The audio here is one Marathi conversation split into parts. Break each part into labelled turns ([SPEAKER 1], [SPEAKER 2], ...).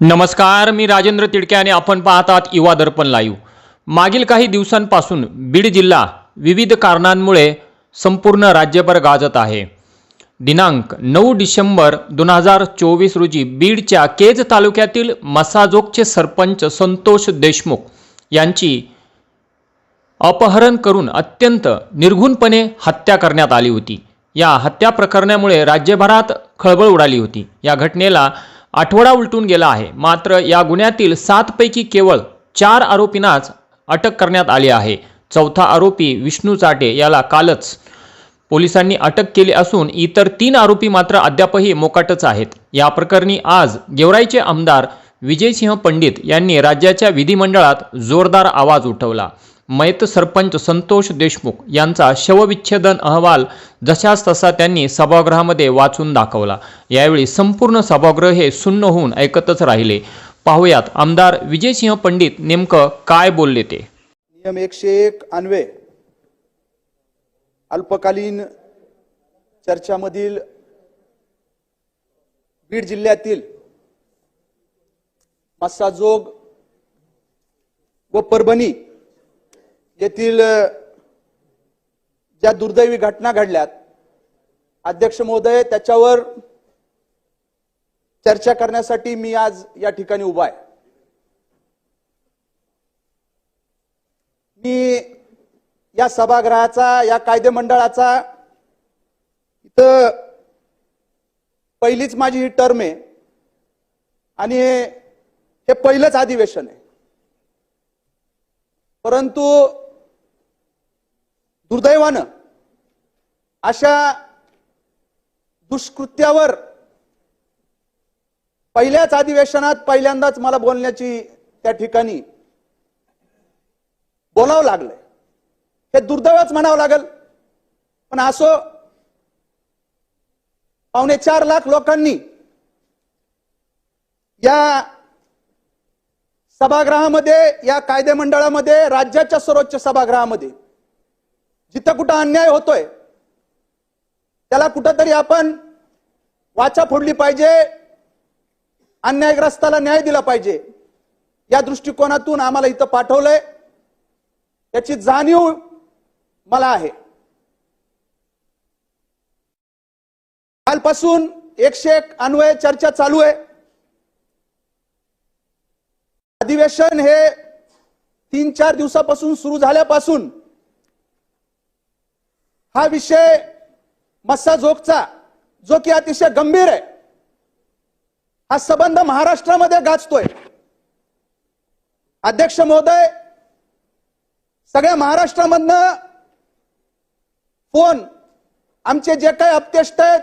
[SPEAKER 1] नमस्कार मी राजेंद्र तिडके आणि आपण पाहतात युवा दर्पण लाईव्ह. मागील काही दिवसांपासून बीड जिल्हा विविध कारणांमुळे संपूर्ण राज्यभर गाजत आहे. दिनांक नऊ डिसेंबर दोन हजार चोवीस रोजी बीडच्या केज तालुक्यातील मसाजोगचे सरपंच संतोष देशमुख यांची अपहरण करून अत्यंत निर्घुणपणे हत्या करण्यात आली होती. या हत्या प्रकरणामुळे राज्यभरात खळबळ उडाली होती. या घटनेला आठवडा उलटून गेला आहे. मात्र या गुन्ह्यातील सातपैकी केवळ चार आरोपींनाच अटक करण्यात आली आहे. चौथा आरोपी विष्णू चाटे याला कालच पोलिसांनी अटक केली असून इतर तीन आरोपी मात्र अद्यापही मोकाटच आहेत. या प्रकरणी आज गेवराईचे आमदार विजयसिंह पंडित यांनी राज्याच्या विधिमंडळात जोरदार आवाज उठवला. मयत सरपंच संतोष देशमुख यांचा शवविच्छेदन अहवाल जशाच तसा त्यांनी सभागृहामध्ये वाचून दाखवला. यावेळी संपूर्ण सभागृह हे सुन्न होऊन ऐकतच राहिले. पाहुयात आमदार विजयसिंह पंडित नेमकं काय बोलले ते?
[SPEAKER 2] नियम एकशे एक अन्वय अल्पकालीन चर्चामधील बीड जिल्ह्यातील मस्साजोग व परभणी येथील ज्या दुर्दैवी घटना घडल्यात अध्यक्ष महोदय त्याच्यावर चर्चा करण्यासाठी मी आज या ठिकाणी उभा आहे. मी या सभागृहाचा या कायदे मंडळाचा इथं पहिलीच माझी ही टर्म आहे आणि हे पहिलंच अधिवेशन आहे. परंतु दुर्दैवानं अशा दुष्कृत्यावर पहिल्याच अधिवेशनात पहिल्यांदाच मला बोलण्याची त्या ठिकाणी बोलावं लागलंय. हे दुर्दैवच म्हणावं लागल. पण असो पावणे चार लाख लोकांनी या सभागृहामध्ये या कायदे मंडळामध्ये राज्याच्या सर्वोच्च सभागृहामध्ये जिथं कुठं अन्याय होतोय त्याला कुठंतरी आपण वाचा फोडली पाहिजे अन्यायग्रस्ताला न्याय दिला पाहिजे. या दृष्टिकोनातून आम्हाला इथं पाठवलंय. याची जाणीव मला आहे. कालपासून एकशे एक अन्वय चर्चा चालू आहे. अधिवेशन हे तीन चार दिवसापासून सुरू झाल्यापासून हा विषय मस्सा जोगचा जो की अतिशय गंभीर आहे. हा संबंध महाराष्ट्रामध्ये गाजतोय. अध्यक्ष महोदय सगळ्या महाराष्ट्रामधनं फोन आमचे जे काही अपतेष्ट आहेत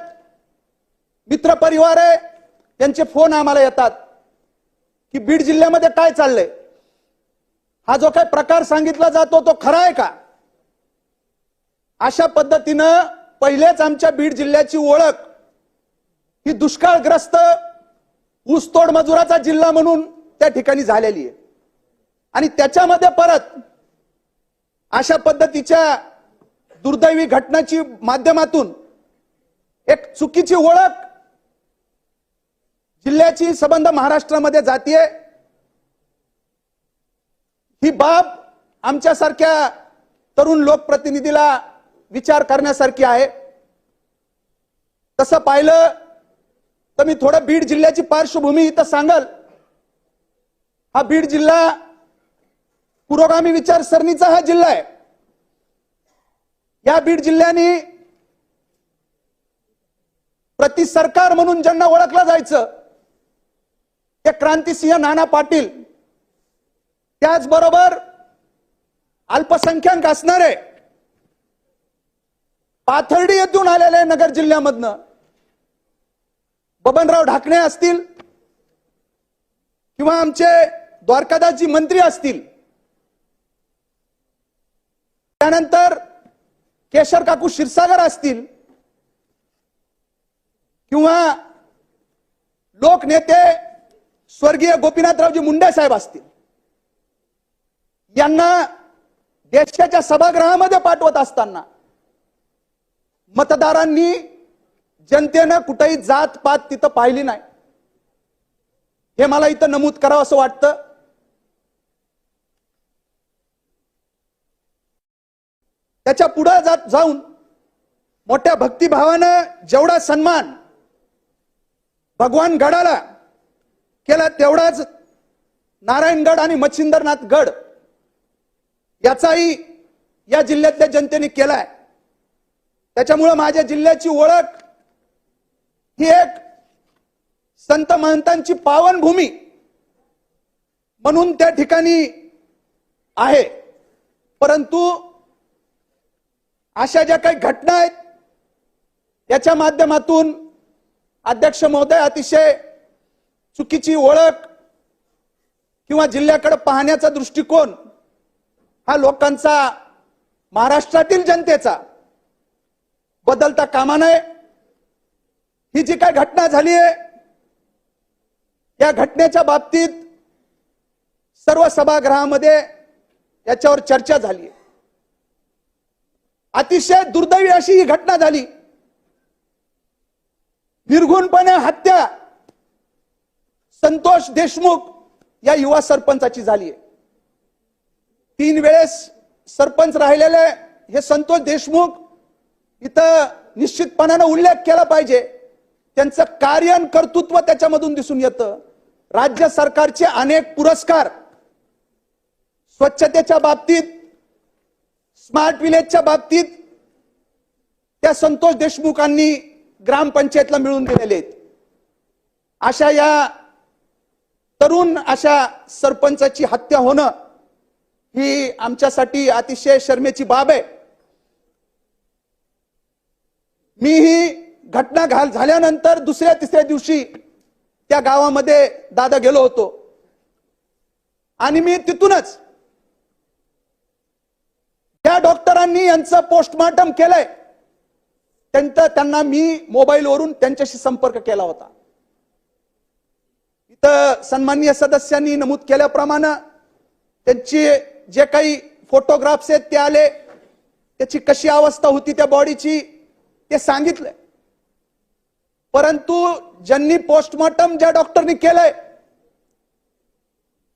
[SPEAKER 2] मित्र परिवार आहे त्यांचे फोन आम्हाला येतात. की बीड जिल्ह्यामध्ये काय चाललंय? हा जो काही प्रकार सांगितला जातो तो खरा आहे का? अशा पद्धतीनं पहिलेच आमच्या बीड जिल्ह्याची ओळख ही दुष्काळग्रस्त ऊसतोड मजुराचा जिल्हा म्हणून त्या ठिकाणी झालेली आहे. आणि त्याच्यामध्ये परत अशा पद्धतीच्या दुर्दैवी घटनाची माध्यमातून एक चुकीची ओळख जिल्ह्याची संबंध महाराष्ट्रामध्ये जातीये. ही बाब आमच्यासारख्या तरुण लोकप्रतिनिधीला विचार करण्यासारखी आहे. तसं पाहिलं तर मी थोडं बीड जिल्ह्याची पार्श्वभूमी इथं सांगाल. हा बीड जिल्हा पुरोगामी विचारसरणीचा हा जिल्हा आहे. या बीड जिल्ह्याने प्रति सरकार म्हणून ज्यांना ओळखलं जायचं ते क्रांतिसिंह नाना पाटील. त्याचबरोबर अल्पसंख्याक असणारे पाथर्डी येथून आलेले नगर जिल्ह्यामधनं. बबनराव ढाकणे असतील किंवा आमचे द्वारकादासजी मंत्री असतील. त्यानंतर केशर काकू क्षीरसागर असतील किंवा लोकनेते स्वर्गीय गोपीनाथरावजी मुंडे साहेब असतील. यांना देशाच्या सभागृहामध्ये पाठवत असताना मतदारांनी जनतेनं कुठेही जात पात तिथं पाहिली नाही. हे मला इथं नमूद करावं असं वाटतं. त्याच्या पुढं जात जाऊन मोठ्या भक्तिभावानं जेवढा सन्मान भगवान गडाला केला तेवढाच नारायणगड आणि मच्छिंद्रनाथ गड याचाही या जिल्ह्यातल्या जनतेने केलाय. त्याच्यामुळं माझ्या जिल्ह्याची ओळख ही एक संत महंतांची पावनभूमी म्हणून त्या ठिकाणी आहे. परंतु अशा ज्या काही घटना आहेत याच्या माध्यमातून अध्यक्ष महोदय अतिशय चुकीची ओळख किंवा जिल्ह्याकडे पाहण्याचा दृष्टिकोन हा लोकांचा महाराष्ट्रातील जनतेचा बदलता कामा नये. ही जी काय घटना झाली आहे या घटनेच्या बाबतीत सर्व सभागृहामध्ये याच्यावर चर्चा झाली आहे. अतिशय दुर्दैवी अशी ही घटना झाली. निर्घुणपणे हत्या संतोष देशमुख या युवा सरपंचाची झाली आहे. तीन वेळेस सरपंच राहिलेले हे संतोष देशमुख इथं निश्चितपणानं उल्लेख केला पाहिजे. त्यांचं कार्य आणि कर्तृत्व त्याच्यामधून दिसून येतं. राज्य सरकारचे अनेक पुरस्कार स्वच्छतेच्या बाबतीत स्मार्ट विलेजच्या बाबतीत त्या संतोष देशमुखांनी ग्रामपंचायतला मिळून दिलेले आहेत. अशा या तरुण अशा सरपंचाची हत्या होणं ही आमच्यासाठी अतिशय शर्मेची बाब आहे. मी ही घटना घाल झाल्यानंतर दुसऱ्या तिसऱ्या दिवशी त्या गावामध्ये दादा गेलो होतो. आणि मी तिथूनच त्या डॉक्टरांनी यांचं पोस्टमॉर्टम केलंय. त्यांचं त्यांना मी मोबाईलवरून त्यांच्याशी संपर्क केला होता. इथं सन्माननीय सदस्यांनी नमूद केल्याप्रमाणे त्यांचे जे काही फोटोग्राफ्स आहेत ते आले. त्याची कशी अवस्था होती त्या बॉडीची ते सांगितलंय. परंतु ज्यांनी पोस्टमॉर्टम ज्या डॉक्टरनी केलंय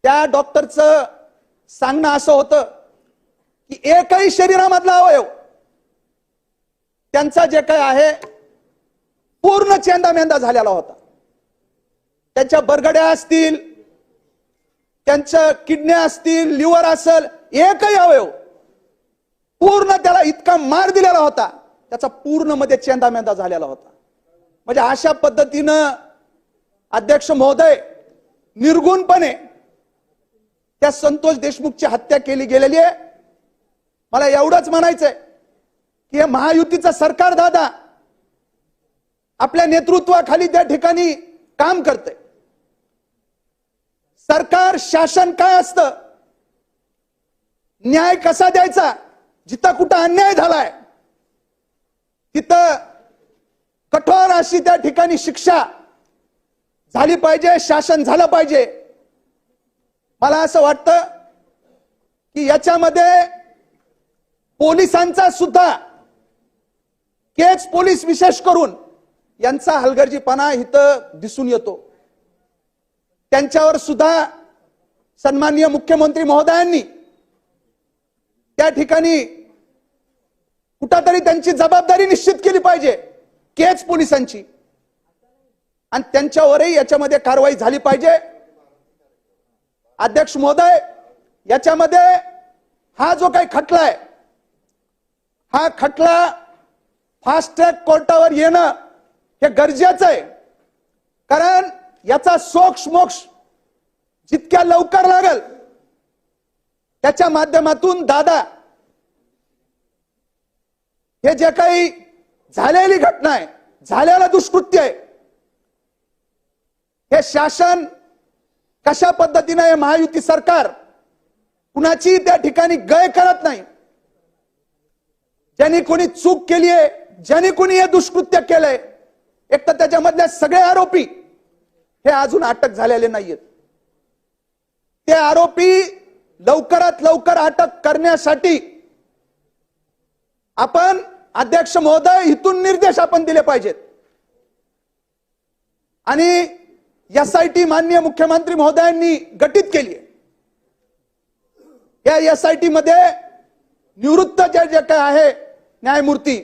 [SPEAKER 2] त्या डॉक्टरचं सांगणं असं होतं की एकही शरीरामधला अवयव त्यांचा जे काय आहे पूर्ण चेंदा मेंदा झालेला होता. त्यांच्या बरगड्या असतील त्यांच्या किडन्या असतील लिव्हर असेल एकही अवयव पूर्ण त्याला इतका मार दिलेला होता. त्याचा पूर्णमध्ये झालेला होता. म्हणजे अशा पद्धतीनं अध्यक्ष महोदय निर्गुणपणे त्या संतोष देशमुखची हत्या केली गेलेली आहे. मला एवढंच म्हणायचंय की हे महायुतीचं सरकार दादा आपल्या नेतृत्वाखाली त्या ठिकाणी काम करते सरकार शासन काय असतं? न्याय कसा द्यायचा? जिथं कुठं अन्याय झालाय तिथं कठोर अशी त्या ठिकाणी शिक्षा झाली पाहिजे शासन झालं पाहिजे. मला असं वाटतं की याच्यामध्ये पोलिसांचा सुद्धा केच पोलीस विशेष करून यांचा हलगर्जीपणा इथं दिसून येतो. त्यांच्यावर सुद्धा सन्माननीय मुख्यमंत्री महोदयांनी त्या ठिकाणी कुठंतरी त्यांची जबाबदारी निश्चित केली पाहिजे केच पोलिसांची. आणि त्यांच्यावरही याच्यामध्ये कारवाई झाली पाहिजे. अध्यक्ष महोदय याच्यामध्ये हा जो काही खटला आहे हा खटला फास्ट ट्रॅक कोर्टावर येणं हे गरजेचं आहे. कारण याचा सोक्ष मोक्ष जितक्या लवकर लागेल त्याच्या माध्यमातून दादा हे जे काही झालेली घटना आहे झालेलं दुष्कृत्य आहे हे शासन कशा पद्धतीने हे महायुती सरकार कुणाची त्या ठिकाणी गय करत नाही. ज्यांनी कोणी चूक केली आहे ज्यांनी कोणी हे दुष्कृत्य केलंय एक तर त्याच्यामधले सगळे आरोपी हे अजून अटक झालेले नाहीयेत. ते आरोपी लवकरात लवकर अटक करण्यासाठी आपण अध्यक्ष महोदय इथून निर्देश आपण दिले पाहिजेत. आणि एस आय टी माननीय मुख्यमंत्री महोदयांनी गठीत केली या एस आय टी मध्ये निवृत्त जे जे काय आहे न्यायमूर्ती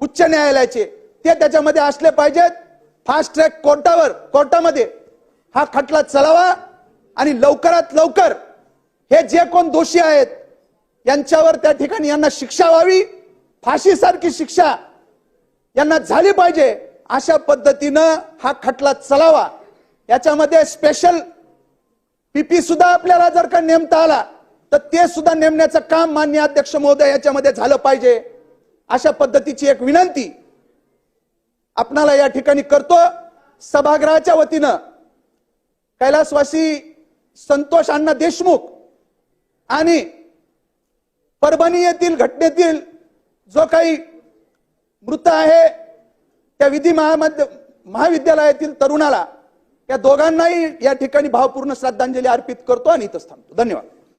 [SPEAKER 2] उच्च न्यायालयाचे ते त्याच्यामध्ये असले पाहिजेत. फास्ट ट्रॅक कोर्टावर कोर्टामध्ये हा खटला चलावा आणि लवकरात लवकर हे जे कोण दोषी आहेत यांच्यावर त्या ठिकाणी यांना शिक्षा व्हावी फाशीसारखी शिक्षा यांना झाली पाहिजे अशा पद्धतीनं हा खटला चलावा. याच्यामध्ये स्पेशल पीपी सुद्धा आपल्याला जर का नेमता आला तर ते सुद्धा नेमण्याचं काम मान्य अध्यक्ष महोदय याच्यामध्ये झालं पाहिजे. अशा पद्धतीची एक विनंती आपणाला या ठिकाणी करतो. सभागृहाच्या वतीनं कैलासवासी संतोष अण्णा देशमुख आणि परभणी येथील घटनेतील जो काही मृत आहे त्या विधी महामध्य महाविद्यालयातील तरुणाला या दोघांनाही या ठिकाणी भावपूर्ण श्रद्धांजली अर्पित करतो आणि इथंच थांबतो. धन्यवाद.